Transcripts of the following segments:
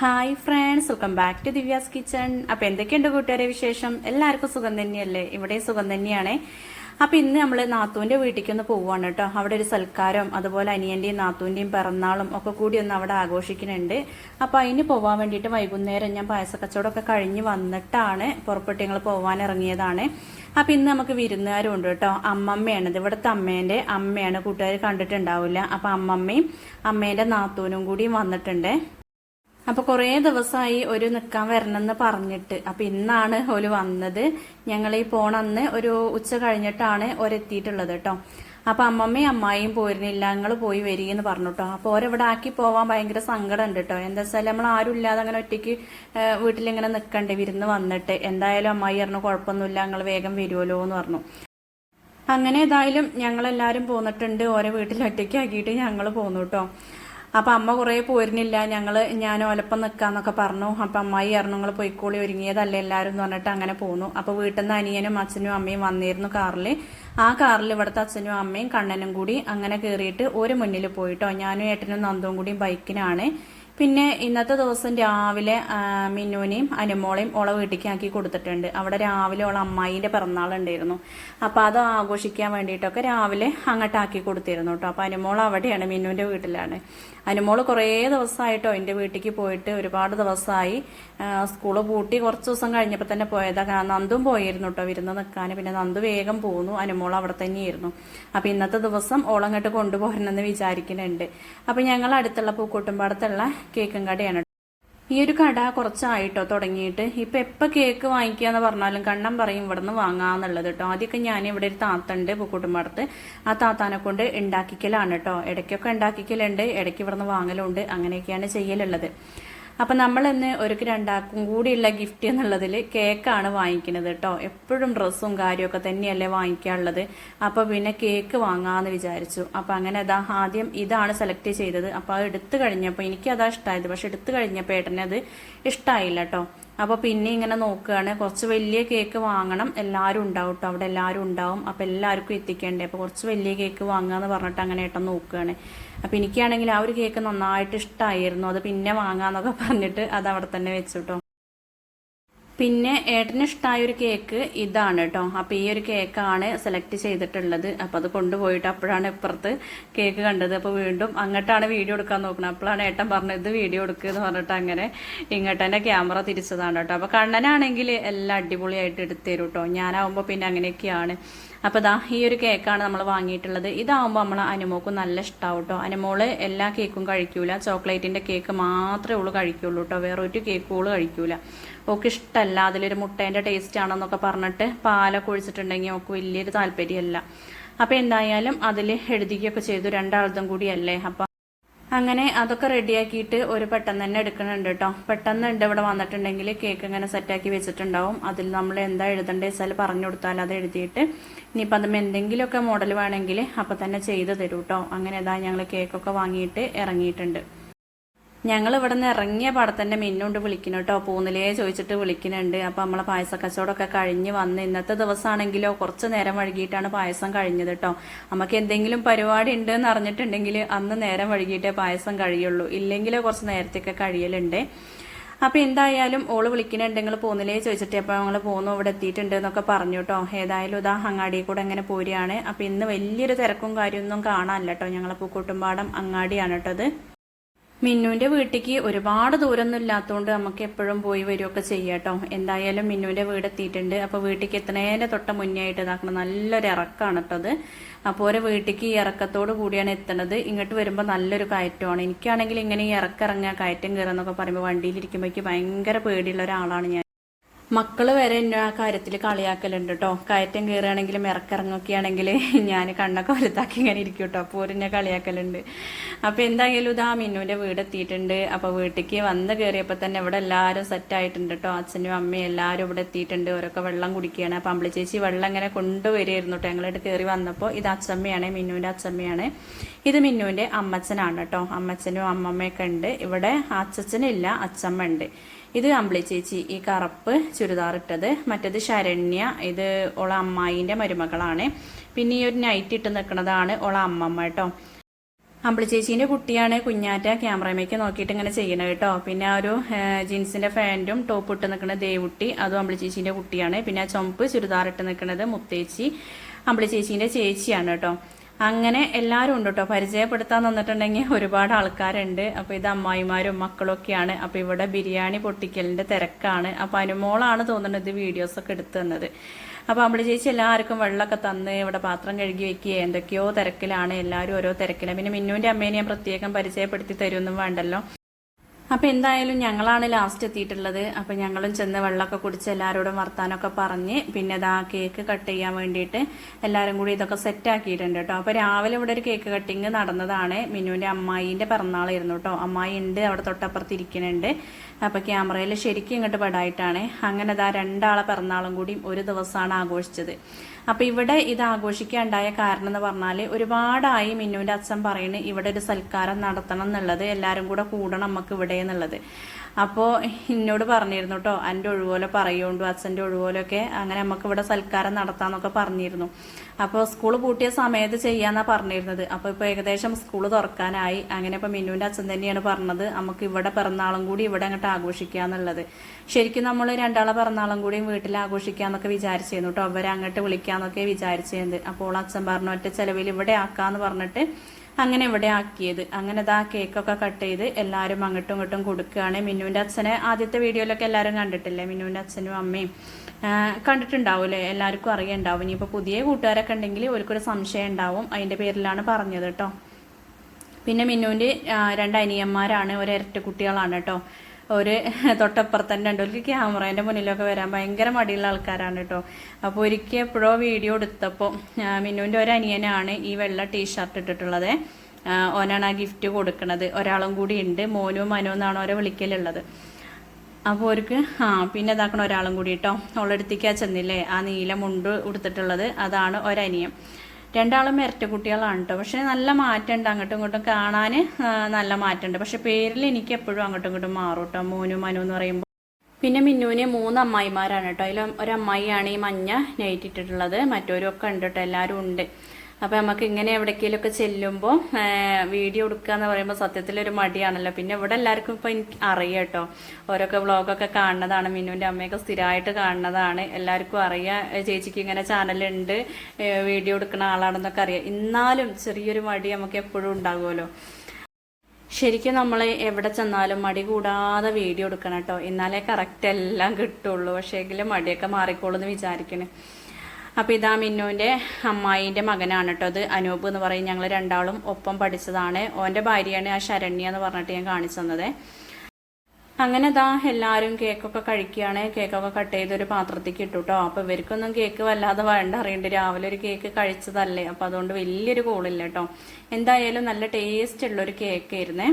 Hi friends welcome back to Divya's kitchen അപ്പൊ എന്തൊക്കെയുണ്ട് കൂട്ടുകാരെ വിശേഷം? എല്ലാവർക്കും സുഖം തന്നെയല്ലേ? ഇവിടെ സുഖം തന്നെയാണ്. അപ്പൊ ഇന്ന് നമ്മൾ നാത്തൂന്റെ വീട്ടിലേക്ക് ഒന്ന് പോവാണ് കേട്ടോ. അവിടെ ഒരു സൽക്കാരം അതുപോലെ അനിയന്റെയും നാത്തൂന്റെയും പിറന്നാളും ഒക്കെ കൂടി ഒന്ന് അവിടെ ആഘോഷിക്കുന്നുണ്ട്. അപ്പൊ അതിന് പോവാൻ വേണ്ടിയിട്ട് വൈകുന്നേരം ഞാൻ പായസക്കച്ചവടമൊക്കെ കഴിഞ്ഞ് വന്നിട്ടാണ് പുറപ്പെട്ട് ഞങ്ങൾ പോവാൻ ഇറങ്ങിയതാണ്. അപ്പൊ ഇന്ന് നമുക്ക് വിരുന്നുകാരും ഉണ്ട് കേട്ടോ. അമ്മമ്മയാണ്. ഇത് ഇവിടുത്തെ അമ്മേന്റെ അമ്മയാണ്. കൂട്ടുകാർ കണ്ടിട്ടുണ്ടാവില്ല. അപ്പൊ അമ്മമ്മയും അമ്മേന്റെ നാത്തൂനും കൂടിയും വന്നിട്ടുണ്ട്. അപ്പൊ കുറേ ദിവസമായി ഒരു നിൽക്കാൻ വരണമെന്ന് പറഞ്ഞിട്ട്. അപ്പൊ ഇന്നാണ് ഓൽ വന്നത്. ഞങ്ങൾ ഈ പോണന്ന് ഒരു ഉച്ച കഴിഞ്ഞിട്ടാണ് ഒരെത്തിയിട്ടുള്ളത് കേട്ടോ അപ്പൊ അമ്മമ്മയും അമ്മായിയും പോയിരുന്നില്ല. ഞങ്ങൾ പോയി വരികയെന്ന് പറഞ്ഞു കേട്ടോ അപ്പൊ ഓരെവിടെ ആക്കി പോവാൻ ഭയങ്കര സങ്കടം ഉണ്ട് കേട്ടോ എന്താ വെച്ചാൽ നമ്മൾ ആരും ഇല്ലാതെ അങ്ങനെ ഒറ്റയ്ക്ക് വീട്ടിലിങ്ങനെ നിൽക്കണ്ടേ വിരുന്ന് വന്നിട്ട്. എന്തായാലും അമ്മായി പറഞ്ഞു കുഴപ്പമൊന്നുമില്ല ഞങ്ങൾ വേഗം വരുമല്ലോ എന്ന് പറഞ്ഞു. അങ്ങനെ ഏതായാലും ഞങ്ങളെല്ലാരും പോന്നിട്ടുണ്ട്. ഓരോ വീട്ടിൽ ഒറ്റയ്ക്ക് ആക്കിയിട്ട് ഞങ്ങൾ പോന്നു കേട്ടോ അപ്പൊ അമ്മ കുറേ പോരുന്നില്ല ഞങ്ങൾ ഞാൻ ഒലപ്പം നിക്കാന്നൊക്കെ പറഞ്ഞു. അപ്പൊ അമ്മായി പറഞ്ഞു നിങ്ങൾ പൊയ്ക്കോളി ഒരുങ്ങിയതല്ലേ എല്ലാരും എന്ന് പറഞ്ഞിട്ട് അങ്ങനെ പോന്നു. അപ്പൊ വീട്ടിൽ നിന്ന് അനിയനും അച്ഛനും അമ്മയും വന്നിരുന്നു കാറിൽ ആ കാറിൽ ഇവിടുത്തെ അച്ഛനും അമ്മയും കണ്ണനും കൂടി അങ്ങനെ കയറിയിട്ട് ഒരു മുന്നിൽ പോയിട്ടോ. ഞാനും ഏട്ടനും നന്ദവും കൂടി ബൈക്കിനാണ്. പിന്നെ ഇന്നത്തെ ദിവസം രാവിലെ മിന്നുവിനെയും അനുമോളെയും ഓളെ വീട്ടിലേക്ക് ആക്കി കൊടുത്തിട്ടുണ്ട്. അവിടെ രാവിലെ ഓളെ അമ്മായിന്റെ പിറന്നാളുണ്ടായിരുന്നു അപ്പൊ അത് ആഘോഷിക്കാൻ വേണ്ടിയിട്ടൊക്കെ രാവിലെ അങ്ങോട്ടാക്കി കൊടുത്തിരുന്നു കേട്ടോ. അപ്പൊ അനുമോൾ അവിടെയാണ് മിന്നുവിന്റെ വീട്ടിലാണ്. അനുമോൾ കുറേ ദിവസമായിട്ടോ എന്റെ വീട്ടിലേക്ക് പോയിട്ട് ഒരുപാട് ദിവസമായി സ്കൂൾ പൂട്ടി കുറച്ച് ദിവസം കഴിഞ്ഞപ്പോൾ തന്നെ പോയതാ. കാ- നന്ദും പോയിരുന്നു കേട്ടോ വിരുന്ന് നിൽക്കാൻ. പിന്നെ നന്ദു വേഗം പോന്നു. അനുമോൾ അവിടെ തന്നെയായിരുന്നു. അപ്പൊ ഇന്നത്തെ ദിവസം ഓളങ്ങോട്ട് കൊണ്ടുപോകണമെന്ന് വിചാരിക്കുന്നുണ്ട്. അപ്പൊ ഞങ്ങൾ അടുത്തുള്ള പൂക്കൂട്ടുമ്പടത്തുള്ള കേക്കും കടയാണ് ഈ ഒരു കട കുറച്ചായിട്ടോ തുടങ്ങിയിട്ട്. ഇപ്പൊ എപ്പൊ കേക്ക് വാങ്ങിക്കുക എന്ന് പറഞ്ഞാലും കണ്ണം പറയും ഇവിടുന്ന് വാങ്ങാന്നുള്ളത് കേട്ടോ ആദ്യമൊക്കെ ഞാൻ ഇവിടെ ഒരു താത്തണ്ട് പൂക്കുട്ടുമ്പടത്ത് ആ താത്താനെ കൊണ്ട് ഉണ്ടാക്കിക്കലാണ് കേട്ടോ ഇടയ്ക്കൊക്കെ ഉണ്ടാക്കിക്കലുണ്ട് ഇടയ്ക്ക് ഇവിടുന്ന് വാങ്ങലുണ്ട്. അങ്ങനെയൊക്കെയാണ് ചെയ്യലുള്ളത്. അപ്പൊ നമ്മൾ ഇന്ന് ഒരുക്ക് രണ്ടാക്കും കൂടിയുള്ള ഗിഫ്റ്റ് എന്നുള്ളതിൽ കേക്കാണ് വാങ്ങിക്കുന്നത് കേട്ടോ എപ്പോഴും ഡ്രസ്സും കാര്യമൊക്കെ തന്നെയല്ലേ വാങ്ങിക്കാനുള്ളത്. അപ്പൊ പിന്നെ കേക്ക് വാങ്ങാന്ന് വിചാരിച്ചു. അപ്പൊ അങ്ങനെ അതാ ആദ്യം ഇതാണ് സെലക്ട് ചെയ്തത്. അപ്പൊ അത് എടുത്തു കഴിഞ്ഞപ്പോൾ അതാ ഇഷ്ടമായത് പക്ഷെ എടുത്തു കഴിഞ്ഞപ്പോൾ ഏട്ടനെ അത് ഇഷ്ടമായില്ല കേട്ടോ അപ്പൊ പിന്നെ ഇങ്ങനെ നോക്കുകയാണ്. കുറച്ച് വലിയ കേക്ക് വാങ്ങണം. എല്ലാവരും ഉണ്ടാവും കേട്ടോ അവിടെ എല്ലാവരും ഉണ്ടാവും. അപ്പൊ എല്ലാവർക്കും എത്തിക്കേണ്ടേ. അപ്പൊ കുറച്ച് വലിയ കേക്ക് വാങ്ങാന്ന് പറഞ്ഞിട്ട് അങ്ങനെ ഏട്ടൻ നോക്കുകയാണ്. അപ്പൊ എനിക്കാണെങ്കിൽ ആ ഒരു കേക്ക് നന്നായിട്ട് ഇഷ്ടമായിരുന്നു അത് പിന്നെ വാങ്ങാന്നൊക്കെ പറഞ്ഞിട്ട് അത് അവിടെ തന്നെ വെച്ചു കേട്ടോ പിന്നെ ഏട്ടന് ഇഷ്ടമായ ഒരു കേക്ക് ഇതാണ് കേട്ടോ അപ്പം ഈ ഒരു കേക്കാണ് സെലക്ട് ചെയ്തിട്ടുള്ളത്. അപ്പം അത് കൊണ്ടുപോയിട്ട് അപ്പോഴാണ് ഇപ്പുറത്ത് കേക്ക് കണ്ടത്. അപ്പോൾ വീണ്ടും അങ്ങോട്ടാണ് വീഡിയോ എടുക്കാൻ നോക്കുന്നത് അപ്പോഴാണ് ഏട്ടൻ പറഞ്ഞത് വീഡിയോ എടുക്കുക എന്ന് പറഞ്ഞിട്ട് അങ്ങനെ ഇങ്ങോട്ട് തന്നെ ക്യാമറ തിരിച്ചതാണ് കേട്ടോ അപ്പോൾ കണ്ണനാണെങ്കിൽ എല്ലാം അടിപൊളിയായിട്ട് എടുത്തു തരും കേട്ടോ ഞാനാവുമ്പോൾ പിന്നെ അങ്ങനെയൊക്കെയാണ്. അപ്പൊ ദാ ഈ ഒരു കേക്കാണ് നമ്മൾ വാങ്ങിയിട്ടുള്ളത്. ഇതാവുമ്പോൾ നമ്മൾ അനുമോക്ക് നല്ല ഇഷ്ടമാവും കേട്ടോ അനുമോൾ എല്ലാ കേക്കും കഴിക്കൂല. ചോക്ലേറ്റിന്റെ കേക്ക് മാത്രമേ ഉള്ളൂ കഴിക്കുള്ളൂ കേട്ടോ വേറെ ഒരു കേക്കും ഓൾ കഴിക്കൂല. ഓക്ക് ഇഷ്ടമല്ല അതിലൊരു മുട്ടേന്റെ ടേസ്റ്റ് ആണെന്നൊക്കെ പറഞ്ഞിട്ട് പാലൊക്കെ ഒഴിച്ചിട്ടുണ്ടെങ്കിൽ ഓക്ക് വലിയൊരു താല്പര്യമല്ല. അപ്പോൾ എന്തായാലും അതിൽ എഴുതിക്കുകയൊക്കെ ചെയ്തു. രണ്ടാളതും കൂടിയല്ലേ? അപ്പൊ അങ്ങനെ അതൊക്കെ റെഡിയാക്കിയിട്ട് ഒരു പെട്ടെന്ന് തന്നെ എടുക്കണുണ്ട് കേട്ടോ പെട്ടെന്ന് ഉണ്ട് ഇവിടെ വന്നിട്ടുണ്ടെങ്കിൽ കേക്ക് ഇങ്ങനെ സെറ്റാക്കി വെച്ചിട്ടുണ്ടാവും. അതിൽ നമ്മൾ എന്താ എഴുതേണ്ടത് വെച്ചാൽ പറഞ്ഞു കൊടുത്താൽ അത് എഴുതിയിട്ട് ഇനിയിപ്പോൾ അതും എന്തെങ്കിലുമൊക്കെ മോഡൽ വേണമെങ്കിൽ അപ്പം തന്നെ ചെയ്ത് തരൂ കേട്ടോ അങ്ങനെ ഇതാ ഞങ്ങൾ കേക്കൊക്കെ വാങ്ങിയിട്ട് ഇറങ്ങിയിട്ടുണ്ട്. ഞങ്ങൾ ഇവിടെ നിന്ന് ഇറങ്ങിയ പടത്തന്നെ മിന്നോണ്ട് വിളിക്കുന്നു കേട്ടോ. പൂന്നിലേ ചോദിച്ചിട്ട് വിളിക്കുന്നുണ്ട്. അപ്പൊ നമ്മളെ പായസ കച്ചവടമൊക്കെ കഴിഞ്ഞ് വന്ന് ഇന്നത്തെ ദിവസമാണെങ്കിലോ കുറച്ച് നേരം വൈകിട്ടാണ് പായസം കഴിഞ്ഞത് കേട്ടോ. നമുക്ക് എന്തെങ്കിലും പരിപാടി ഉണ്ട് എന്ന് അറിഞ്ഞിട്ടുണ്ടെങ്കിൽ അന്ന് നേരം വൈകിട്ടേ പായസം കഴിയുള്ളൂ. ഇല്ലെങ്കിൽ കുറച്ച് നേരത്തെയൊക്കെ കഴിയലുണ്ട്. അപ്പൊ എന്തായാലും ഓൾ വിളിക്കുന്നുണ്ടെങ്കിൽ പോന്നില്ലേ ചോദിച്ചിട്ട് അപ്പൊ ഞങ്ങൾ പോന്നു ഇവിടെ എത്തിയിട്ടുണ്ട് എന്നൊക്കെ പറഞ്ഞു കേട്ടോ. ഏതായാലും ഇതാ അങ്ങാടിയെ കൂടെ അങ്ങനെ പോരുകയാണ്. അപ്പൊ ഇന്ന് വലിയൊരു തിരക്കും കാര്യമൊന്നും കാണാനില്ല കേട്ടോ. ഞങ്ങളെ പൂക്കൂട്ടുംപാടം അങ്ങാടിയാണ് കേട്ടോ മിന്നുവിന്റെ വീട്ടിലേക്ക് ഒരുപാട് ദൂരമൊന്നും ഇല്ലാത്തതുകൊണ്ട് നമുക്ക് എപ്പോഴും പോയി വരികയൊക്കെ ചെയ്യാട്ടോ എന്തായാലും മിന്നുവിന്റെ വീട് എത്തിയിട്ടുണ്ട്. അപ്പൊ വീട്ടിലേക്ക് എത്തണേന്റെ തൊട്ട മുന്നേ ആയിട്ട് ഇതാക്കണം നല്ലൊരു ഇറക്കാണ് കേട്ടോ അത്. അപ്പോൾ ഒരു വീട്ടിലേക്ക് ഈ ഇറക്കത്തോട് കൂടിയാണ് എത്തണത് ഇങ്ങോട്ട് വരുമ്പോൾ നല്ലൊരു കയറ്റമാണ്. എനിക്കാണെങ്കിൽ ഇങ്ങനെ ഈ ഇറക്കിറങ്ങുക കയറ്റം കയറുക എന്നൊക്കെ പറയുമ്പോൾ വണ്ടിയിലിരിക്കുമ്പോഴേക്ക് ഭയങ്കര പേടിയുള്ള ഒരാളാണ് ഞാൻ. മക്കൾ വരെ എന്നെ ആ കാര്യത്തിൽ കളിയാക്കലുണ്ട് കേട്ടോ കയറ്റം കയറുകയാണെങ്കിലും ഇറക്കിറങ്ങൊക്കെ ആണെങ്കിൽ ഞാൻ കണ്ണൊക്കെ വലുതാക്കി ഇങ്ങനെ ഇരിക്കും കേട്ടോ അപ്പോൾ എന്നെ കളിയാക്കലുണ്ട്. അപ്പൊ എന്തായാലും ഇതാ മിന്നുവിന്റെ വീട് എത്തിയിട്ടുണ്ട്. അപ്പൊ വീട്ടിലേക്ക് വന്ന് കയറിയപ്പോൾ തന്നെ ഇവിടെ എല്ലാവരും സെറ്റ് ആയിട്ടുണ്ട് കേട്ടോ അച്ഛനും അമ്മയും എല്ലാവരും ഇവിടെ എത്തിയിട്ടുണ്ട്. ഓരൊക്കെ വെള്ളം കുടിക്കുകയാണ്. അപ്പൊ അമ്പിളി ചേച്ചി വെള്ളം ഇങ്ങനെ കൊണ്ടുവരികയായിരുന്നു കേട്ടോ ഞങ്ങളായിട്ട് കയറി വന്നപ്പോൾ ഇത് അച്ഛമ്മയാണ് മിന്നുവിന്റെ അച്ഛമ്മയാണ്. ഇത് മിന്നുവിന്റെ അമ്മച്ചനാണ് കേട്ടോ അമ്മച്ചനും അമ്മമ്മയൊക്കെ ഉണ്ട്. ഇവിടെ അച്ഛച്ചനില്ല അച്ഛമ്മ ഉണ്ട്. ഇത് അമ്പിളി ചേച്ചി ഈ കറുപ്പ് ചുരിദാർ ഇട്ടത് മറ്റത് ശരണ്യ ഇത് ഓള അമ്മായിന്റെ മരുമകളാണ്. പിന്നെ ഈ ഒരു നൈറ്റ് ഇട്ട് നിൽക്കുന്നതാണ് ഓള അമ്മമ്മ കേട്ടോ അമ്പിളി ചേച്ചീന്റെ കുട്ടിയാണ് കുഞ്ഞാറ്റ ക്യാമറമേക്ക് നോക്കിയിട്ട് ഇങ്ങനെ ചെയ്യണത് കേട്ടോ പിന്നെ ആ ഒരു ജീൻസിന്റെ ഫാന്റും ടോപ്പ് ഇട്ട് നിൽക്കുന്ന ദേവുട്ടി അതും അമ്പിളി ചേച്ചീന്റെ കുട്ടിയാണ്. പിന്നെ ആ ചുമപ്പ് ചുരിദാർ ഇട്ട് നിൽക്കുന്നത് മുത്തേച്ചി അമ്പിളി ചേച്ചീന്റെ ചേച്ചിയാണ് കേട്ടോ അങ്ങനെ എല്ലാവരും ഉണ്ട് കേട്ടോ പരിചയപ്പെടുത്താൻ തന്നിട്ടുണ്ടെങ്കിൽ ഒരുപാട് ആൾക്കാരുണ്ട്. അപ്പോൾ ഇത് അമ്മായിമാരും മക്കളൊക്കെയാണ്. അപ്പോൾ ഇവിടെ ബിരിയാണി പൊട്ടിക്കലിന്റെ തിരക്കാണ്. അപ്പോൾ അനുമോളാണ് തോന്നുന്നത് ഇത് വീഡിയോസ് ഒക്കെ എടുത്തു തന്നത്. അപ്പോൾ അമ്പിളി ചേച്ചി എല്ലാവർക്കും വെള്ളമൊക്കെ തന്ന് ഇവിടെ പാത്രം കഴുകി വെക്കുക എന്തൊക്കെയോ തിരക്കിലാണ്. എല്ലാവരും ഓരോ തിരക്കിലാണ് പിന്നെ മിന്നുവിന്റെ അമ്മേനെ ഞാൻ പ്രത്യേകം പരിചയപ്പെടുത്തി തരുമെന്നും വേണ്ടല്ലോ. അപ്പോൾ എന്തായാലും ഞങ്ങളാണ് ലാസ്റ്റ് എത്തിയിട്ടുള്ളത്. അപ്പോൾ ഞങ്ങളും ചെന്ന് വെള്ളമൊക്കെ കുടിച്ച് എല്ലാവരോടും വർത്താനൊക്കെ പറഞ്ഞ് പിന്നെ ഇതാ കേക്ക് കട്ട് ചെയ്യാൻ വേണ്ടിയിട്ട് എല്ലാവരും കൂടി ഇതൊക്കെ സെറ്റ് ആക്കിയിട്ടുണ്ട് കേട്ടോ. അപ്പോൾ രാവിലെ ഇവിടെ ഒരു കേക്ക് കട്ടിങ് നടന്നതാണ്. മിനുവിന്റെ അമ്മായിന്റെ പിറന്നാളായിരുന്നു കേട്ടോ. അമ്മായി ഉണ്ട് അവിടെ തൊട്ടപ്പുറത്ത് ഇരിക്കുന്നുണ്ട്. അപ്പോൾ ക്യാമറയിൽ ശരിക്കും ഇങ്ങോട്ട് പെടായിട്ടാണ്. അങ്ങനെ അതാ രണ്ടാളെ പിറന്നാളും കൂടി ഒരു ദിവസമാണ് ആഘോഷിച്ചത്. അപ്പോൾ ഇവിടെ ഇത് ആഘോഷിക്കാണ്ടായ കാരണം എന്ന് പറഞ്ഞാൽ ഒരുപാടായി മിന്നുവിന്റെ അച്ഛൻ പറയുന്നത് ഇവിടെ ഒരു സൽക്കാരം നടത്തണം എന്നുള്ളത് എല്ലാവരും കൂടെ കൂടണം നമുക്ക് ഇവിടെ എന്നുള്ളത്. അപ്പോൾ എന്നോട് പറഞ്ഞിരുന്നു കേട്ടോ എന്റെ ഒഴിവുപോലെ പറയുകൊണ്ടു അച്ഛന്റെ ഒഴിവുപോലൊക്കെ അങ്ങനെ നമുക്ക് ഇവിടെ സൽക്കാരം നടത്താമെന്നൊക്കെ പറഞ്ഞിരുന്നു. അപ്പോൾ സ്കൂൾ പൂട്ടിയ സമയത്ത് ചെയ്യാന്നാണ് പറഞ്ഞിരുന്നത്. അപ്പോൾ ഇപ്പോൾ ഏകദേശം സ്കൂൾ തുറക്കാനായി. അങ്ങനെ ഇപ്പോൾ മിന്നുവിന്റെ അച്ഛൻ തന്നെയാണ് പറഞ്ഞത്. നമുക്ക് ഇവിടെ പിറന്നാളും കൂടി ഇവിടെ അങ്ങോട്ട് ആഘോഷിക്കുക എന്നുള്ളത് ശരിക്കും നമ്മൾ രണ്ടാളെ പിറന്നാളും കൂടിയും വീട്ടിൽ ആഘോഷിക്കാന്നൊക്കെ വിചാരിച്ചിരുന്നു കേട്ടോ അവരെ അങ്ങോട്ട് വിളിക്കാന്നൊക്കെ വിചാരിച്ചിരുന്നത്. അപ്പോൾ അച്ഛൻ പറഞ്ഞു ഒറ്റ ചെലവിൽ ഇവിടെ ആക്കാന്ന് പറഞ്ഞിട്ട് അങ്ങനെ ഇവിടെ ആക്കിയത്. അങ്ങനെ ഇതാ കേക്കൊക്കെ കട്ട് ചെയ്ത് എല്ലാവരും അങ്ങോട്ടും ഇങ്ങോട്ടും കൊടുക്കുകയാണ്. മിന്നുവിന്റെ അച്ഛനെ ആദ്യത്തെ വീഡിയോയിലൊക്കെ എല്ലാവരും കണ്ടിട്ടില്ലേ? മിന്നുവിന്റെ അച്ഛനും അമ്മയും. കണ്ടിട്ടുണ്ടാവില്ലേ എല്ലാവർക്കും അറിയുണ്ടാവും. ഇനിയിപ്പോൾ പുതിയ കൂട്ടുകാരൊക്കെ ഉണ്ടെങ്കിൽ ഒരിക്കലും സംശയം ഉണ്ടാവും. അതിന്റെ പേരിലാണ് പറഞ്ഞത് കേട്ടോ. പിന്നെ മിന്നുവിന്റെ രണ്ട് അനിയന്മാരാണ്. ഒരു ഇരട്ട കുട്ടികളാണ് കേട്ടോ. ഒരു തൊട്ടപ്പുറത്ത് തന്നെ ഉണ്ട്. ഒരു ക്യാമറേന്റെ മുന്നിലൊക്കെ വരാൻ ഭയങ്കര മടിയുള്ള ആൾക്കാരാണ് കേട്ടോ. അപ്പോൾ ഒരിക്കൽ എപ്പോഴോ വീഡിയോ എടുത്തപ്പോൾ മിന്നുവിന്റെ ഒരു അനിയനാണ് ഈ വെള്ള ടീഷർട്ട് ഇട്ടിട്ടുള്ളത്. ഓനാണ് ആ ഗിഫ്റ്റ് കൊടുക്കുന്നത് ഒരാളും കൂടി ഉണ്ട്. മോനും മനു എന്നാണ് ഓരോ വിളിക്കലുള്ളത്. അപ്പോൾ അവർക്ക് ആ പിന്നെ ഇതാക്കണ ഒരാളും കൂടി കേട്ടോ. അവളെടുത്തേക്കാ ചെന്നില്ലേ? ആ നീല മുണ്ട് ഉടുത്തിട്ടുള്ളത്. അതാണ് ഒരനിയം രണ്ടാളും ഇരട്ട കുട്ടികളാണ് കേട്ടോ പക്ഷെ നല്ല മാറ്റമുണ്ട്. അങ്ങോട്ടും ഇങ്ങോട്ടും കാണാൻ നല്ല മാറ്റമുണ്ട്. പക്ഷെ പേരിൽ എനിക്ക് എപ്പോഴും അങ്ങോട്ടും ഇങ്ങോട്ടും മാറും കേട്ടോ മോനു മനു എന്ന് പറയുമ്പോൾ പിന്നെ മിന്നുവിന് മൂന്ന് അമ്മായിമാരാണ് കേട്ടോ അതിൽ ഒരു അമ്മായിയാണ് ഈ മഞ്ഞ നൈറ്റ് ഇട്ടിട്ടുള്ളത്. മറ്റവരും ഒക്കെ ഉണ്ട് കേട്ടോ എല്ലാവരും ഉണ്ട്. അപ്പോൾ നമുക്ക് ഇങ്ങനെ എവിടേക്കെങ്കിലുമൊക്കെ ചെല്ലുമ്പോൾ വീഡിയോ എടുക്കുക എന്ന് പറയുമ്പോൾ സത്യത്തിലൊരു മടിയാണല്ലോ. പിന്നെ ഇവിടെ എല്ലാവർക്കും ഇപ്പോൾ എനിക്ക് അറിയാം കേട്ടോ. ഓരോക്കെ വ്ളോഗൊക്കെ കാണുന്നതാണ് മിന്നുവിന്റെ അമ്മയൊക്കെ സ്ഥിരമായിട്ട് കാണുന്നതാണ്. എല്ലാവർക്കും അറിയാം. ചേച്ചിക്ക് ഇങ്ങനെ ചാനലുണ്ട്. വീഡിയോ എടുക്കുന്ന ആളാണെന്നൊക്കെ അറിയാം. എന്നാലും ചെറിയൊരു മടി നമുക്ക് എപ്പോഴും ഉണ്ടാകുമല്ലോ. ശരിക്കും നമ്മൾ എവിടെ ചെന്നാലും മടി കൂടാതെ വീഡിയോ എടുക്കണം കേട്ടോ. എന്നാലേ കറക്റ്റ് എല്ലാം കിട്ടുള്ളൂ. പക്ഷേ എങ്കിലും മടിയൊക്കെ മാറിക്കോളൂ എന്ന് വിചാരിക്കണേ. അപ്പോൾ ഇതാ മിന്നുവിന്റെ അമ്മായിന്റെ മകനാണ് കേട്ടോ അത് അനൂപ് എന്ന് പറയും. ഞങ്ങൾ രണ്ടാളും ഒപ്പം പഠിച്ചതാണ്. ഓന്റെ ഭാര്യയാണ് ആ ശരണ്യ എന്ന് പറഞ്ഞിട്ട് ഞാൻ കാണിച്ചു തന്നത്. അങ്ങനെ ഇതാ എല്ലാവരും കേക്കൊക്കെ കഴിക്കുകയാണ്. കേക്കൊക്കെ കട്ട് ചെയ്തൊരു പാത്രത്തേക്ക് ഇട്ടു കേട്ടോ. അപ്പോൾ ഇവർക്കൊന്നും കേക്ക് വല്ലാതെ വേണ്ട. അറിയണ്ട് രാവിലെ ഒരു കേക്ക് കഴിച്ചതല്ലേ. അപ്പോൾ അതുകൊണ്ട് വലിയൊരു കോളില്ല കേട്ടോ. എന്തായാലും നല്ല ടേസ്റ്റ് ഉള്ളൊരു കേക്കായിരുന്നേ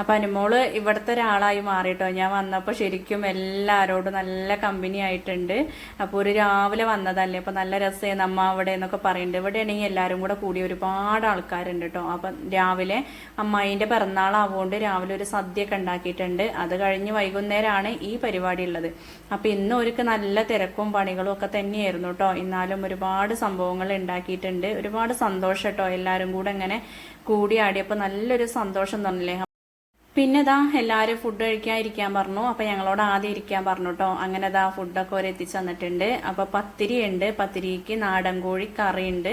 അപ്പൊ അനുമോൾ ഇവിടുത്തെ ഒരാളായി മാറിട്ടോ. ഞാൻ വന്നപ്പോൾ ശരിക്കും എല്ലാരോടും നല്ല കമ്പനി ആയിട്ടുണ്ട്. അപ്പോൾ ഒരു രാവിലെ വന്നതല്ലേ? അപ്പോൾ നല്ല രസം അമ്മ അവിടെ എന്നൊക്കെ പറയുന്നുണ്ട് ഇവിടെ ആണെങ്കിൽ എല്ലാവരും കൂടെ കൂടി ഒരുപാട് ആൾക്കാരുണ്ട് കേട്ടോ അപ്പൊ രാവിലെ അമ്മായിന്റെ പിറന്നാളാവുകൊണ്ട് രാവിലെ ഒരു സദ്യയൊക്കെ ഉണ്ടാക്കിയിട്ടുണ്ട്. അത് കഴിഞ്ഞ് വൈകുന്നേരമാണ് ഈ പരിപാടി ഉള്ളത്. അപ്പൊ ഇന്ന് ഒരുക്ക് നല്ല തിരക്കും പണികളും ഒക്കെ തന്നെയായിരുന്നു കേട്ടോ എന്നാലും ഒരുപാട് സംഭവങ്ങൾ ഉണ്ടാക്കിയിട്ടുണ്ട്. ഒരുപാട് സന്തോഷം കേട്ടോ എല്ലാവരും കൂടെ ഇങ്ങനെ കൂടിയാടിയപ്പോൾ നല്ലൊരു സന്തോഷം തന്നില്ലേ? പിന്നെ ഇതാ എല്ലാവരും ഫുഡ് കഴിക്കാൻ ഇരിക്കാൻ പറഞ്ഞു. അപ്പൊ ഞങ്ങളോട് ആദ്യം ഇരിക്കാൻ പറഞ്ഞു കേട്ടോ അങ്ങനെ ഇതാ ഫുഡൊക്കെ ഒരു എത്തിച്ചു തന്നിട്ടുണ്ട്. അപ്പോൾ പത്തിരി ഉണ്ട്. പത്തിരിക്ക് നാടൻ കോഴി കറിയുണ്ട്.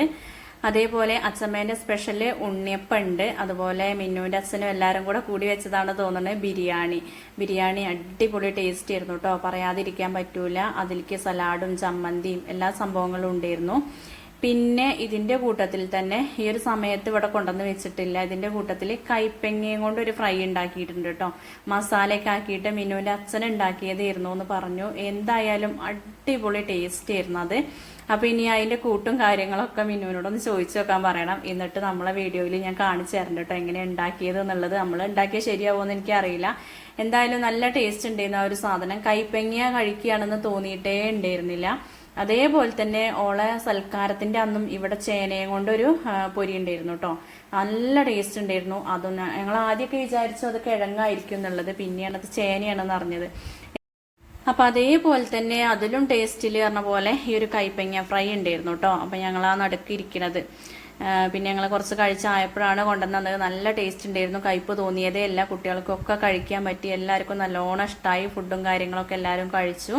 അതേപോലെ അച്ഛമ്മേന്റെ സ്പെഷ്യൽ ഉണ്ണിയപ്പം ഉണ്ട് അതുപോലെ മിന്നുവിന്റെ അച്ഛനും എല്ലാവരും കൂടെ കൂടി വെച്ചതാണ് തോന്നുന്നത് ബിരിയാണി. ബിരിയാണി അടിപൊളി ടേസ്റ്റ് ആയിരുന്നു കേട്ടോ പറയാതിരിക്കാൻ പറ്റൂല. അതിലേക്ക് സലാഡും ചമ്മന്തിയും എല്ലാ സംഭവങ്ങളും ഉണ്ടായിരുന്നു. പിന്നെ ഇതിന്റെ കൂട്ടത്തിൽ തന്നെ ഈ ഒരു സമയത്ത് ഇവിടെ കൊണ്ടുവന്ന് വെച്ചിട്ടില്ല. ഇതിന്റെ കൂട്ടത്തിൽ കൈപ്പെങ്ങയും കൊണ്ട് ഒരു ഫ്രൈ ഉണ്ടാക്കിയിട്ടുണ്ട് കേട്ടോ. മസാലയൊക്കെ ആക്കിയിട്ട് മിനുവിന്റെ അച്ഛൻ ഉണ്ടാക്കിയതായിരുന്നു എന്ന് പറഞ്ഞു. എന്തായാലും അടിപൊളി ടേസ്റ്റ് ആയിരുന്നു അത്. അപ്പൊ ഇനി അതിന്റെ കൂട്ടും കാര്യങ്ങളൊക്കെ മിനുവിനോടൊന്ന് ചോദിച്ചു നോക്കാൻ പറയണം. എന്നിട്ട് നമ്മളെ വീഡിയോയിൽ ഞാൻ കാണിച്ചു തരണ്ട കേട്ടോ എങ്ങനെ ഉണ്ടാക്കിയത് എന്നുള്ളത്. നമ്മൾ ഉണ്ടാക്കിയ ശരിയാവുമെന്ന് എനിക്കറിയില്ല. എന്തായാലും നല്ല ടേസ്റ്റ് ഉണ്ടായിരുന്ന ഒരു സാധനം. കൈപ്പെങ്ങിയ കഴിക്കുകയാണെന്ന് തോന്നിയിട്ടേ ഉണ്ടായിരുന്നില്ല. അതേപോലെ തന്നെ ഓളെ സൽക്കാരത്തിന്റെ അന്നും ഇവിടെ ചേനയും കൊണ്ടൊരു പൊരി ഉണ്ടായിരുന്നു കേട്ടോ നല്ല ടേസ്റ്റ് ഉണ്ടായിരുന്നു. അതൊന്ന് ഞങ്ങൾ ആദ്യമൊക്കെ വിചാരിച്ചു അത് കിഴങ്ങായിരിക്കും എന്നുള്ളത്. പിന്നെയാണ് അത് ചേനയാണെന്ന് അറിഞ്ഞത്. അപ്പൊ അതേപോലെ തന്നെ അതിലും ടേസ്റ്റിൽ പറഞ്ഞ പോലെ ഈ ഒരു കൈപ്പങ്ങ ഫ്രൈ ഉണ്ടായിരുന്നു കേട്ടോ അപ്പൊ ഞങ്ങൾ ആ നടുക്കിരിക്കുന്നത് പിന്നെ ഞങ്ങൾ കുറച്ച് കഴിച്ചായപ്പോഴാണ് കൊണ്ടുവന്നത്. നല്ല ടേസ്റ്റ് ഉണ്ടായിരുന്നു. കയ്പ്പ് തോന്നിയതേ. എല്ലാ കുട്ടികൾക്കൊക്കെ കഴിക്കാൻ പറ്റി. എല്ലാവർക്കും നല്ലോണം ഇഷ്ടമായി ഫുഡും കാര്യങ്ങളൊക്കെ എല്ലാവരും കഴിച്ചു.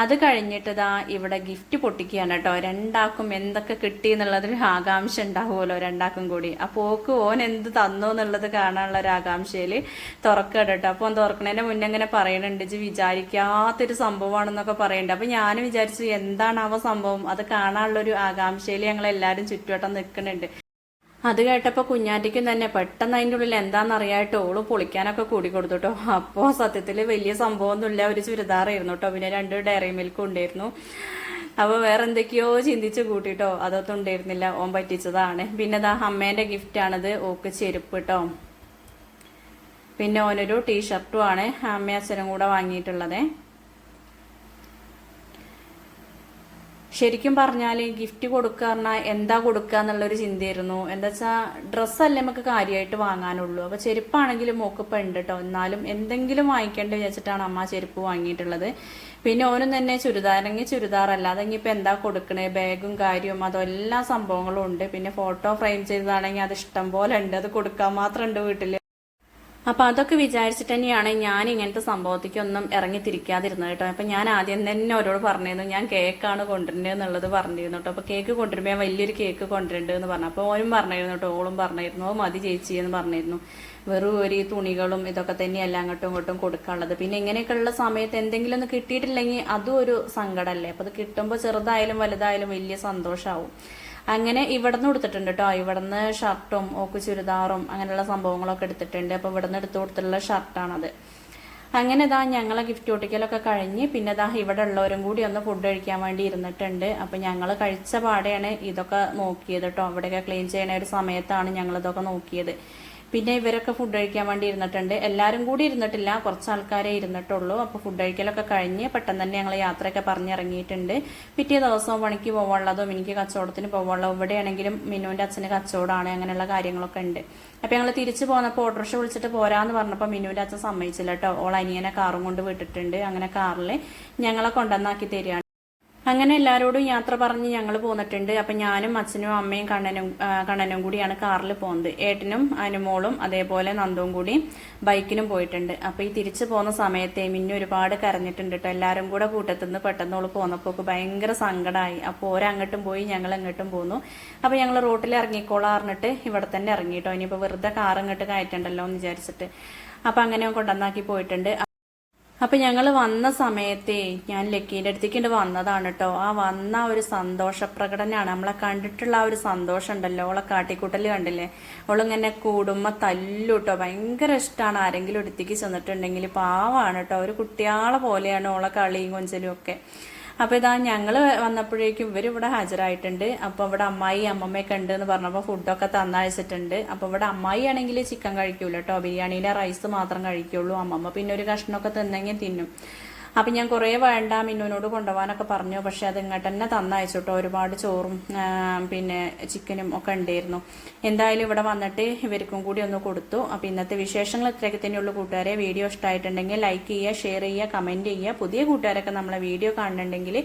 അത് കഴിഞ്ഞിട്ട് ഇതാ ഇവിടെ ഗിഫ്റ്റ് പൊട്ടിക്കുകയാണ് കേട്ടോ. രണ്ടാക്കും എന്തൊക്കെ കിട്ടി എന്നുള്ളതൊരു ആകാംക്ഷ ഉണ്ടാവുമല്ലോ രണ്ടാക്കും കൂടി. അപ്പോൾ ഓക്ക് ഓൻ എന്ത് തന്നു എന്നുള്ളത് കാണാനുള്ള ഒരു ആകാംക്ഷയിൽ തുറക്കുക കേട്ടോ. അപ്പോൾ തുറക്കണേന്റെ മുന്നേ അങ്ങനെ പറയണുണ്ട് ഇജ്ജ് വിചാരിക്കാത്തൊരു സംഭവമാണെന്നൊക്കെ പറയുന്നുണ്ട് അപ്പോൾ ഞാൻ വിചാരിച്ചു എന്താണ് അവ സംഭവം? അത് കാണാനുള്ള ഒരു ആകാംക്ഷയിൽ ഞങ്ങൾ എല്ലാവരും ചുറ്റുവട്ടം നിൽക്കുന്നുണ്ട്. അത് കേട്ടപ്പോൾ കുഞ്ഞാറ്റിക്കും തന്നെ പെട്ടെന്ന് അതിന്റെ ഉള്ളിൽ എന്താണെന്നറിയായിട്ട് ഓൾ പൊളിക്കാനൊക്കെ കൂടി കൊടുത്തു കേട്ടോ അപ്പോൾ സത്യത്തിൽ വലിയ സംഭവമൊന്നുമില്ല. ഒരു ചുരിദാറായിരുന്നു കേട്ടോ പിന്നെ രണ്ട് ഡയറി മിൽക്കും ഉണ്ടായിരുന്നു. അപ്പോൾ വേറെ എന്തൊക്കെയോ ചിന്തിച്ച് കൂട്ടിട്ടോ. അതൊന്നും ഉണ്ടായിരുന്നില്ല. ഓൻ പറ്റിച്ചതാണ്. പിന്നെ ദാ അമ്മേന്റെ ആണത്. ഓക്ക് ചെരുപ്പ് കേട്ടോ പിന്നെ ഓനൊരു ടീഷർട്ടും ആണ്. അമ്മയും അച്ഛനും കൂടെ വാങ്ങിയിട്ടുള്ളത്. ശരിക്കും പറഞ്ഞാൽ ഗിഫ്റ്റ് കൊടുക്കുക പറഞ്ഞാൽ എന്താ കൊടുക്കുക എന്നുള്ളൊരു ചിന്തയായിരുന്നു. എന്താ വെച്ചാൽ ഡ്രസ്സല്ലേ നമുക്ക് കാര്യമായിട്ട് വാങ്ങാനുള്ളൂ. അപ്പോൾ ചെരുപ്പാണെങ്കിലും മോക്കിപ്പോൾ ഉണ്ട് കേട്ടോ എന്നാലും എന്തെങ്കിലും വാങ്ങിക്കേണ്ട വിചാരിച്ചിട്ടാണ് അമ്മ ചെരുപ്പ് വാങ്ങിയിട്ടുള്ളത്. പിന്നെ ഓനും തന്നെ ചുരിദാറെങ്കിൽ ചുരിദാർ അല്ലാതെ ഇനിയിപ്പോൾ എന്താ കൊടുക്കണേ? ബാഗും കാര്യവും അതോ എല്ലാ സംഭവങ്ങളും ഉണ്ട്. പിന്നെ ഫോട്ടോ ഫ്രെയിം ചെയ്തതാണെങ്കിൽ അത് ഇഷ്ടം പോലെ ഉണ്ട്. അത് കൊടുക്കാൻ മാത്രം ഉണ്ട് വീട്ടിൽ അപ്പൊ അതൊക്കെ വിചാരിച്ചിട്ട് തന്നെയാണ് ഞാൻ ഇങ്ങനത്തെ സംഭവത്തേക്കൊന്നും ഇറങ്ങി തിരിക്കാതിരുന്നത് കേട്ടോ. അപ്പൊ ഞാൻ ആദ്യം തന്നെ അവരോട് പറഞ്ഞിരുന്നു ഞാൻ കേക്കാണ് കൊണ്ടുവരുന്നത് എന്നുള്ളത് പറഞ്ഞിരുന്നു കേട്ടോ. അപ്പൊ കേക്ക് കൊണ്ടുവരുമ്പോൾ ഞാൻ വലിയൊരു കേക്ക് കൊണ്ടുവരണ്ട് എന്ന് പറഞ്ഞു. അപ്പോൾ ഓനും പറഞ്ഞിരുന്നു കേട്ടോ ഓളും പറഞ്ഞിരുന്നു "ഓ, മതി ചേച്ചി എന്ന് പറഞ്ഞിരുന്നു. വെറും ഒരു തുണികളും ഇതൊക്കെ തന്നെയല്ല അങ്ങോട്ടും ഇങ്ങോട്ടും കൊടുക്കാനുള്ളത്. പിന്നെ ഇങ്ങനെയൊക്കെയുള്ള സമയത്ത് എന്തെങ്കിലും ഒന്ന് കിട്ടിയിട്ടില്ലെങ്കിൽ അതും ഒരു സങ്കടമല്ലേ? അപ്പൊ അത് കിട്ടുമ്പോൾ ചെറുതായാലും വലുതായാലും വലിയ സന്തോഷമാവും അങ്ങനെ ഇവിടെ നിന്ന് എടുത്തിട്ടുണ്ട് കേട്ടോ ഇവിടുന്ന് ഷർട്ടും ഓക്ക് ചുരിദാറും അങ്ങനെയുള്ള സംഭവങ്ങളൊക്കെ എടുത്തിട്ടുണ്ട്. അപ്പൊ ഇവിടുന്ന് എടുത്തു കൊടുത്തിട്ടുള്ള ഷർട്ടാണത്. അങ്ങനെ ഇതാ ഞങ്ങളെ ഗിഫ്റ്റ് ഒട്ടിക്കലൊക്കെ കഴിഞ്ഞ് പിന്നെ ഇതാ ഇവിടെ ഉള്ളവരും കൂടി ഒന്ന് ഫുഡ് കഴിക്കാൻ വേണ്ടി ഇരുന്നിട്ടുണ്ട്. അപ്പൊ ഞങ്ങൾ കഴിച്ച പാടെയാണ് ഇതൊക്കെ നോക്കിയത് കേട്ടോ അവിടെയൊക്കെ ക്ലീൻ ചെയ്യണ ഒരു സമയത്താണ് ഞങ്ങൾ ഇതൊക്കെ നോക്കിയത്. പിന്നെ ഇവരൊക്കെ ഫുഡ് കഴിക്കാൻ വേണ്ടി ഇരുന്നിട്ടുണ്ട്. എല്ലാവരും കൂടി ഇരുന്നിട്ടില്ല. കുറച്ച് ആൾക്കാരെ ഇരുന്നിട്ടുള്ളൂ. അപ്പോൾ ഫുഡ് കഴിക്കലൊക്കെ കഴിഞ്ഞ് പെട്ടെന്ന് തന്നെ ഞങ്ങൾ യാത്രയൊക്കെ പറഞ്ഞിറങ്ങിയിട്ടുണ്ട്. പിറ്റേ ദിവസവും പണിക്ക് പോകാനുള്ളതും എനിക്ക് കച്ചവടത്തിന് പോകാനുള്ളതും ഇവിടെയാണെങ്കിലും മിനുവിന്റെ അച്ഛന് കച്ചവടമാണ് അങ്ങനെയുള്ള കാര്യങ്ങളൊക്കെ ഉണ്ട്. അപ്പോൾ ഞങ്ങൾ തിരിച്ചു പോന്നപ്പോൾ ഓട്ടോറിക്ഷ വിളിച്ചിട്ട് പോരാന്ന് പറഞ്ഞപ്പോൾ മിനുവിന്റെ അച്ഛൻ സമ്മതിച്ചില്ല കേട്ടോ. ഓൾ അനിയനെ കാറും കൊണ്ട് വിട്ടിട്ടുണ്ട്. അങ്ങനെ കാറിൽ ഞങ്ങളെ കൊണ്ടുവന്നാക്കി തരികയാണ്. അങ്ങനെ എല്ലാവരോടും യാത്ര പറഞ്ഞ് ഞങ്ങൾ പോന്നിട്ടുണ്ട്. അപ്പൊ ഞാനും അച്ഛനും അമ്മയും കണ്ണനും കണ്ണനും കൂടിയാണ് കാറിൽ പോകുന്നത് ഏട്ടനും അനുമോളും അതേപോലെ നന്ദവും കൂടി ബൈക്കിനും പോയിട്ടുണ്ട്. അപ്പൊ ഈ തിരിച്ചു പോകുന്ന സമയത്തെ മിന്നു ഒരുപാട് കരഞ്ഞിട്ടുണ്ട് കേട്ടോ എല്ലാവരും കൂടെ കൂട്ടത്തുനിന്ന് പെട്ടെന്ന് ഓൾ പോന്നപ്പോൾ ഭയങ്കര സങ്കടമായി അപ്പോൾ ഓരങ്ങോട്ടും പോയി ഞങ്ങൾ അങ്ങോട്ടും പോന്നു. അപ്പൊ ഞങ്ങൾ റോട്ടിൽ ഇറങ്ങിക്കോളാം പറഞ്ഞിട്ട് ഇവിടെ തന്നെ ഇറങ്ങിട്ടോ. ഇനിയിപ്പോ വെറുതെ കാർ അങ്ങോട്ട് കയറ്റണ്ടല്ലോ എന്ന് വിചാരിച്ചിട്ട്. അപ്പൊ അങ്ങനെ കൊണ്ടുവന്നാക്കി പോയിട്ടുണ്ട്. അപ്പൊ ഞങ്ങൾ വന്ന സമയത്തെ ഞാൻ ലക്കീന്റെ അടുത്തേക്ക് വന്നതാണ് കേട്ടോ ആ വന്ന ഒരു സന്തോഷ പ്രകടനമാണ് നമ്മളെ കണ്ടിട്ടുള്ള ആ ഒരു സന്തോഷം ഉണ്ടല്ലോ ഓളെ കാട്ടിക്കൂട്ടൽ കണ്ടില്ലേ? ഓളിങ്ങനെ തല്ലു കേട്ടോ ഭയങ്കര ഇഷ്ടമാണ് ആരെങ്കിലും അടുത്തേക്ക് ചെന്നിട്ടുണ്ടെങ്കിൽ പാവാണ് കേട്ടോ ഒരു കുട്ടിയാളെ പോലെയാണ് ഓളെ കളിയും കൊഞ്ചലും ഒക്കെ. അപ്പൊ ഇതാ ഞങ്ങൾ വന്നപ്പോഴേക്കും ഇവർ ഇവിടെ ഹാജരായിട്ടുണ്ട്. അപ്പോൾ ഇവിടെ അമ്മായി അമ്മമ്മയൊക്കെ ഉണ്ട് എന്ന് പറഞ്ഞപ്പോൾ ഫുഡൊക്കെ തന്നയച്ചിട്ടുണ്ട് അപ്പോൾ ഇവിടെ അമ്മായി ആണെങ്കിൽ ചിക്കൻ കഴിക്കൂല കേട്ടോ ബിരിയാണിയിലെ റൈസ് മാത്രം കഴിക്കുള്ളൂ. അമ്മമ്മ പിന്നെ ഒരു കഷ്ണമൊക്കെ തിന്നെങ്കിൽ തിന്നും. അപ്പൊ ഞാൻ കുറേ വേണ്ട മിന്നുവിനോട് കൊണ്ടുപോകാനൊക്കെ പറഞ്ഞു. പക്ഷെ അത് ഇങ്ങോട്ട് തന്നെ തന്നയച്ചോട്ടോ. ഒരുപാട് ചോറും പിന്നെ ചിക്കനും ഒക്കെ ഉണ്ടായിരുന്നു. എന്തായാലും ഇവിടെ വന്നിട്ട് ഇവർക്കും കൂടി ഒന്ന് കൊടുത്തു. അപ്പൊ ഇന്നത്തെ വിശേഷങ്ങൾ ഇത്രയൊക്കെ തന്നെയുള്ളൂ കൂട്ടുകാരെ. വീഡിയോ ഇഷ്ടമായിട്ടുണ്ടെങ്കിൽ ലൈക്ക് ചെയ്യുക ഷെയർ ചെയ്യുക കമന്റ് ചെയ്യുക. പുതിയ കൂട്ടുകാരൊക്കെ നമ്മളെ വീഡിയോ കാണുന്നുണ്ടെങ്കിൽ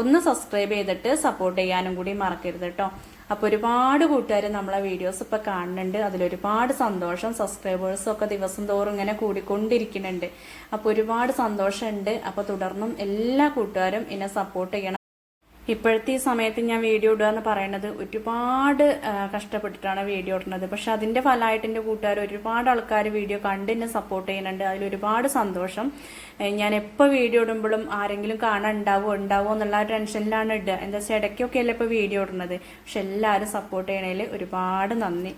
ഒന്ന് സബ്സ്ക്രൈബ് ചെയ്തിട്ട് സപ്പോർട്ട് ചെയ്യാനും കൂടി മറക്കരുത് കേട്ടോ അപ്പോൾ ഒരുപാട് കൂട്ടുകാർ നമ്മളെ വീഡിയോസ് ഇപ്പൊ കാണുന്നുണ്ട്. അതിലൊരുപാട് സന്തോഷം. സബ്സ്ക്രൈബേഴ്സും ഒക്കെ ദിവസം തോറും ഇങ്ങനെ കൂടിക്കൊണ്ടിരിക്കുന്നുണ്ട്. അപ്പോൾ ഒരുപാട് സന്തോഷമുണ്ട്. അപ്പോൾ തുടർന്നും എല്ലാ കൂട്ടുകാരും എന്നെ സപ്പോർട്ട് ചെയ്യണം. ഇപ്പോഴത്തെ ഈ സമയത്ത് ഞാൻ വീഡിയോ ഇടുക എന്ന് പറയുന്നത് ഒരുപാട് കഷ്ടപ്പെട്ടിട്ടാണ് വീഡിയോ ഇടുന്നത്. പക്ഷെ അതിന്റെ ഫലമായിട്ട് എന്റെ കൂട്ടുകാർ ഒരുപാട് ആൾക്കാർ വീഡിയോ കണ്ട് എന്നെ സപ്പോർട്ട് ചെയ്യുന്നുണ്ട്. അതിൽ ഒരുപാട് സന്തോഷം. ഞാൻ എപ്പോൾ വീഡിയോ ഇടുമ്പോഴും ആരെങ്കിലും കാണാൻ ഉണ്ടാവോ ഉണ്ടാവോ എന്നുള്ള ടെൻഷനിലാണ് ഇടുക. എന്താ വെച്ചാൽ ഇടയ്ക്കൊക്കെ അല്ലേ ഇപ്പോൾ വീഡിയോ ഇടുന്നത്. പക്ഷെ എല്ലാവരും സപ്പോർട്ട് ചെയ്യണതിൽ ഒരുപാട് നന്ദി.